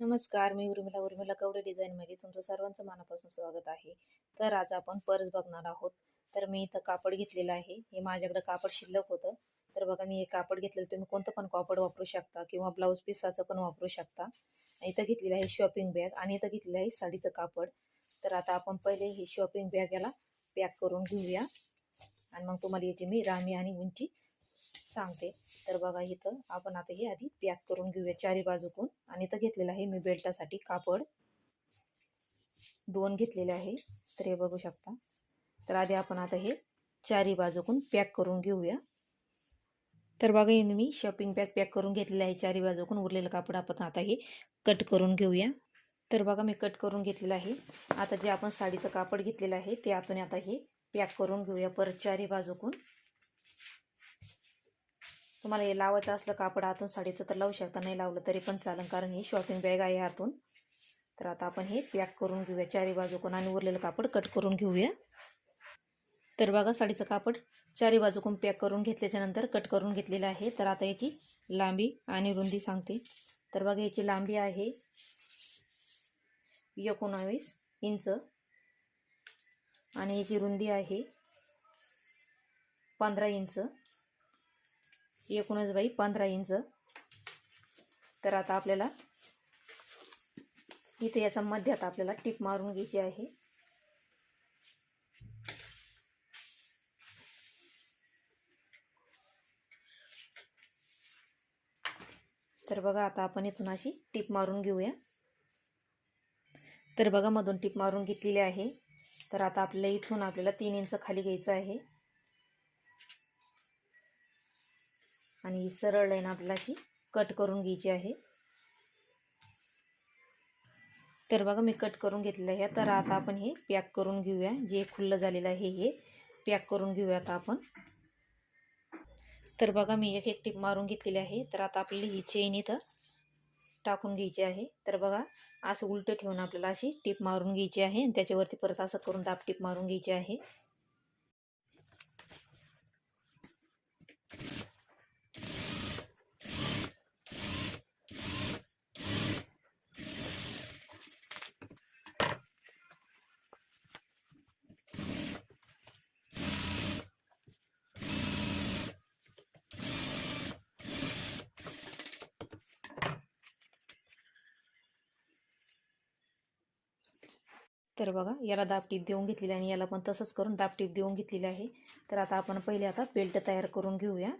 नमस्कार मी उर्मिला. उर्मिला कवडे डिझाईनमध्ये तुमचं सर्वांचं मनापासून स्वागत आहे. तर आज आपण पर्स बघणार आहोत. तर मी इथं कापड घेतलेलं आहे. हे माझ्याकडं कापड शिल्लक होतं. तर बघा मी हे कापड घेतलेलं. तुम्ही कोणतं पण कापड वापरू शकता किंवा ब्लाऊज पिसाचं पण वापरू शकता. इथं घेतलेलं आहे शॉपिंग बॅग आणि इथं घेतलेलं आहे साडीचं कापड. तर आता आपण पहिले हे शॉपिंग बॅग याला पॅक करून घेऊया. आणि मग तुम्हाला याची मी रामी आणि उंची सांगते. तर बघा इथं आपण आता हे आधी पॅक करून घेऊया चारी बाजूकून. आणि इथं घेतलेलं आहे मी बेल्टासाठी कापड. दोन घेतलेले आहे. तर हे बघू शकता. तर आधी आपण आता हे चारी बाजूकून पॅक करून घेऊया. तर बघा येऊन मी शॉपिंग बॅग पॅक करून घेतलेलं आहे. चारी बाजूकून उरलेलं कापड आपण आता हे कट करून घेऊया. तर बघा मी कट करून घेतलेलं आहे. आता जे आपण साडीचं कापड घेतलेलं आहे ते आतून आता हे पॅक करून घेऊया. परत चारी बाजूकून. तुम्हाला हे लावायचं असलं कापड आतून साडीचं तर लावू शकता नाही लावलं तरी पण चालेल कारण ही शॉपिंग बॅग आहे आतून. तर आता आपण हे पॅक करून घेऊया चारी बाजूकून आणि उरलेलं कापड कट करून घेऊया. तर बघा साडीचं कापड चारी बाजूकून पॅक करून घेतल्याच्यानंतर कट करून घेतलेलं आहे. तर आता याची लांबी आणि रुंदी सांगते. तर बघा याची लांबी आहे एकोणावीस इंच आणि याची रुंदी आहे पंधरा इंच. एकूणच बाई पंधरा इंच. तर आता आपल्याला इथे याचा मध्यात आपल्याला टीप मारून घ्यायची आहे. तर बघा आता आपण इथून अशी टीप मारून घेऊया. तर बघा मधून टीप मारून घेतलेली आहे. तर आता आपल्याला इथून आपल्याला तीन इंच खाली घ्यायचं आहे. आणि ही सरळ लाईन आपल्याला अशी कट करून घ्यायची आहे. तर बघा मी कट करून घेतलेलं आहे. तर आता आपण हे पॅक करून घेऊया. जे खुल्लं झालेलं आहे हे पॅक करून घेऊया आता आपण. तर बघा मी एक एक टिप मारून घेतलेली आहे. तर आता आपल्याला ही चेन इथं टाकून घ्यायची आहे. तर बघा असं उलटं ठेवून आपल्याला अशी टीप मारून घ्यायची आहे. आणि त्याच्यावरती परत असं करून दाब टीप मारून घ्यायची आहे. तर बघा याला दाबटीप देऊन घेतलेली आणि याला पण तसंच करून दाबटीप देऊन घेतलेली आहे. तर आता आपण पहिले आता बेल्ट तयार करून घेऊया.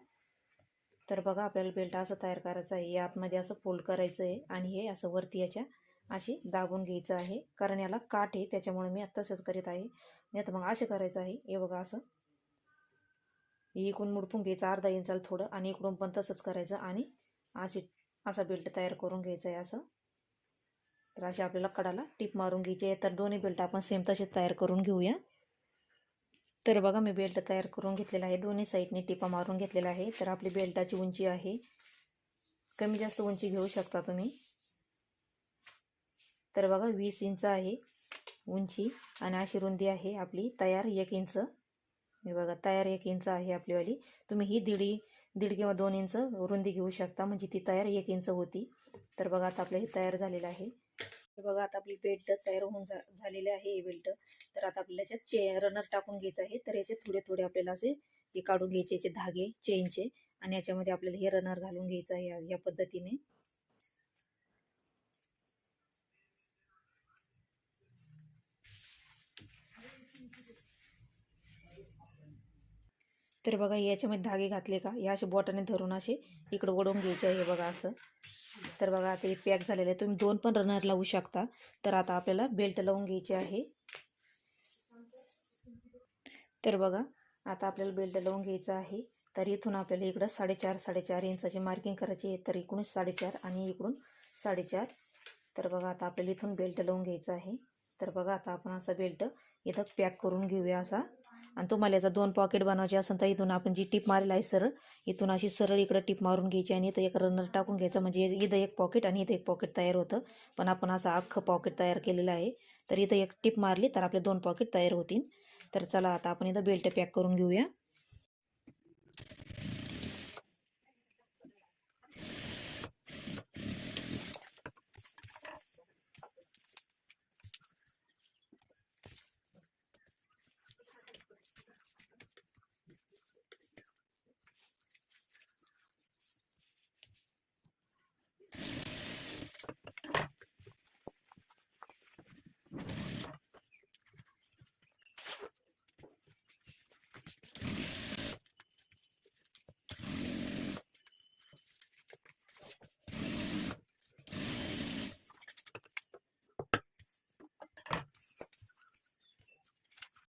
तर बघा आपल्याला बेल्ट असं तयार करायचं आहे. या आतमध्ये असं फोल्ड करायचं आहे आणि हे असं वरती याच्या अशी दाबून घ्यायचं आहे. कारण याला काठ आहे त्याच्यामुळे मी आता तसंच करीत आहे. नाही तर मग असं करायचं आहे. हे बघा असं. इकडून मुडपून घ्यायचं अर्धा इंचाला थोडं आणि इकडून पण तसंच करायचं आणि अशी असा बेल्ट तयार करून घ्यायचा आहे असं. तर अशी आपल्याला कडाला टीप मारून घ्यायची आहे. तर दोन्ही बेल्ट आपण सेम तसेच तयार करून घेऊया. तर बघा मी बेल्ट तयार करून घेतलेला आहे. दोन्ही साईडने टिपा मारून घेतलेला आहे. तर आपली बेल्टाची उंची आहे. कमी जास्त उंची घेऊ शकता तुम्ही. तर बघा वीस इंच आहे उंची आणि अशी रुंदी आहे आपली. तयार एक इंच. मी बघा तयार एक इंच आहे आपलीवाली तुम्ही ही दीडी दीड किंवा दोन इंच रुंदी घेऊ शकता. म्हणजे ती तयार एक इंच होती. तर बघा आता आपलं हे तयार झालेलं आहे. तर बघा आता आपली बेल्ट तयार होऊन जा झालेले आहे हे बेल्ट. तर आता आपल्याला याच्यात चे रनर टाकून घ्यायचं आहे. तर याचे थोडे थोडे आपल्याला असे हे काढून घ्यायचे याचे धागे चेनचे आणि याच्यामध्ये आपल्याला हे रनर घालून घ्यायचं आहे या पद्धतीने. तर बघा याच्यामध्ये धागे घातले का? या असे बोटाने धरून असे इकडं ओढून घ्यायचे आहे बघा असं. तर बघा आता हे पॅक झालेलं आहे तुम्ही दोन पण रनर लावू शकता. तर आता आपल्याला बेल्ट लावून घ्यायची आहे. तर बघा आता आपल्याला बेल्ट लावून घ्यायचं आहे. तर इथून आपल्याला इकडं साडेचार साडेचार इंचाची मार्किंग करायची आहे. तर इकडून साडेचार आणि इकडून साडेचार. तर बघा आता आपल्याला इथून बेल्ट लावून घ्यायचं आहे. तर बघा आता आपण असा बेल्ट इथं पॅक करून घेऊया असा. आणि तुम्हाला याचा दोन पॉकेट बनवायचे असेल तर इथून आपण जी टीप मारेल आहे सरळ इथून अशी सरळ इकडं टीप मारून घ्यायची आणि इथं एक रनर टाकून घ्यायचं. म्हणजे इथं एक पॉकेट आणि इथं एक पॉकेट तयार होतं. पण आपण असं अख्खं पॉकेट तयार केलेलं आहे. तर इथं एक टीप मारली तर आपले दोन पॉकेट तयार होतील. तर चला आता आपण इथं बेल्ट पॅक करून घेऊया.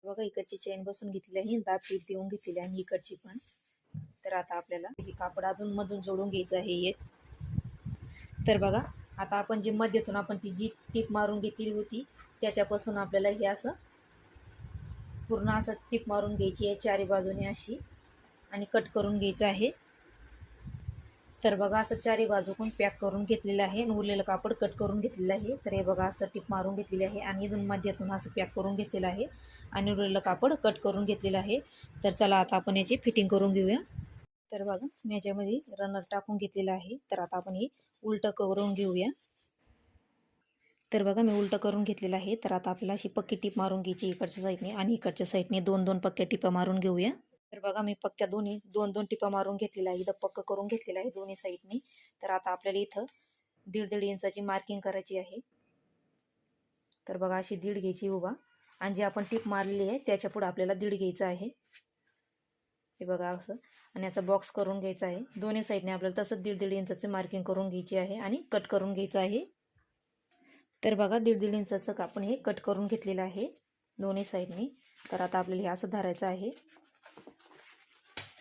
बघा इकडची चेन बसून घेतलेली आहे. दाब देऊन घेतलेली आहे आणि इकडची पण. तर आता आपल्याला हे कापड अधून मधून जोडून घ्यायचं आहे एक. तर बघा आता आपण जे मध्येतून आपण ती जी टीप मारून घेतलेली होती त्याच्यापासून आपल्याला हे असं पूर्ण असं टीप मारून घ्यायची आहे. चारी बाजूने अशी आणि कट करून घ्यायचं आहे. तर बघा असं चारी बाजूकून पॅक करून घेतलेलं आहे. आणि उरलेलं कापड कट करून घेतलेलं आहे. तर हे बघा असं टिप मारून घेतलेली आहे आणि इथून मध्यातून असं पॅक करून घेतलेलं आहे आणि उरलेलं कापड कट करून घेतलेलं आहे. तर चला आता आपण याची फिटिंग करून घेऊया. तर बघा मी याच्यामध्ये रनर टाकून घेतलेलं आहे. तर आता आपण हे उलटं करून घेऊया. तर बघा मी उलटं करून घेतलेलं आहे. तर आता आपल्याला अशी पक्की टीप मारून घ्यायची इकडच्या साईडने आणि इकडच्या साईडने दोन दोन पक्क्या टिपा मारून घेऊया. तर बघा मी पक्क्या दोन्ही दोन दोन टिपा मारून घेतलेल्या आहे इथं पक्क करून घेतलेला आहे दोन्ही साईडनी. तर आता आपल्याला इथं दीड दीड इंचाची मार्किंग करायची आहे. तर बघा अशी दीड घ्यायची उभा. आणि जी आपण टीप मारलेली आहे त्याच्या पुढे आपल्याला दीड घ्यायचं आहे. हे बघा असं. आणि याचा बॉक्स करून घ्यायचा आहे. दोन्ही साईडने आपल्याला तसंच दीड दीड इंचाची मार्किंग करून घ्यायची आहे आणि कट करून घ्यायचं आहे. तर बघा दीड दीड इंचाचं आपण हे कट करून घेतलेलं आहे दोन्ही साईडनी. तर आता आपल्याला हे असं धरायचं आहे.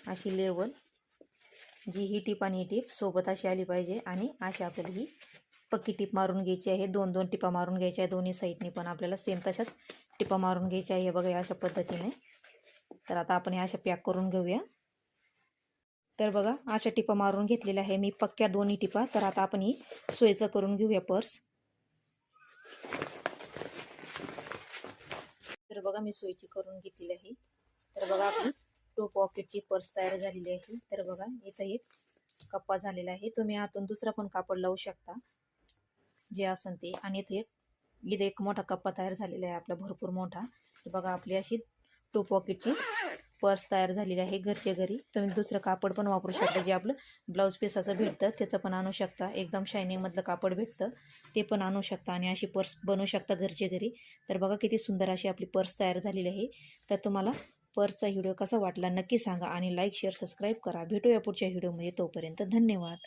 अशी लेवल जी ही टीप आणि ही टीप सोबत अशी आली पाहिजे. आणि अशी आपल्याला ही पक्की टीप मारून घ्यायची आहे. दोन दोन टिपा मारून घ्यायच्या आहे. दोन्ही साईडने पण आपल्याला सेम तशाच टिपा मारून घ्यायच्या आहे. बघा अशा पद्धतीने. तर आता आपण हे अशा पॅक करून घेऊया. तर बघा अशा टिपा मारून घेतलेल्या आहे. मी पक्क्या दोन्ही टिपा. तर आता आपण ही सोयीचं करून घेऊया पर्स तर बघा मी सोयीची करून घेतलेली आहे. तर बघा आपली टू पॉकेटची पर्स तयार झालेली आहे. तर बघा इथं एक कप्पा झालेला आहे. तुम्ही आतून दुसरा पण कापड लावू शकता. जे असन ते. आणि इथे एक इथे एक मोठा कप्पा तयार झालेला आहे. आपला भरपूर मोठा. बघा आपली अशी टू पॉकेटची पर्स तयार झालेली आहे घरच्या घरी. तुम्ही दुसरं कापड पण वापरू शकता. जे आपलं ब्लाऊज पिसाचं भेटतं त्याचं पण आणू शकता. एकदम शायनिंगमधलं कापड भेटतं. ते पण आणू शकता. आणि अशी पर्स बनवू शकता घरच्या घरी. तर बघा किती सुंदर अशी आपली पर्स तयार झालेली आहे. तर तुम्हाला पर्सचा व्हिडिओ कसा वाटला नक्की सांगा आणि लाईक शेअर सबस्क्राईब करा. भेटूया पुढच्या व्हिडिओमध्ये. तोपर्यंत धन्यवाद.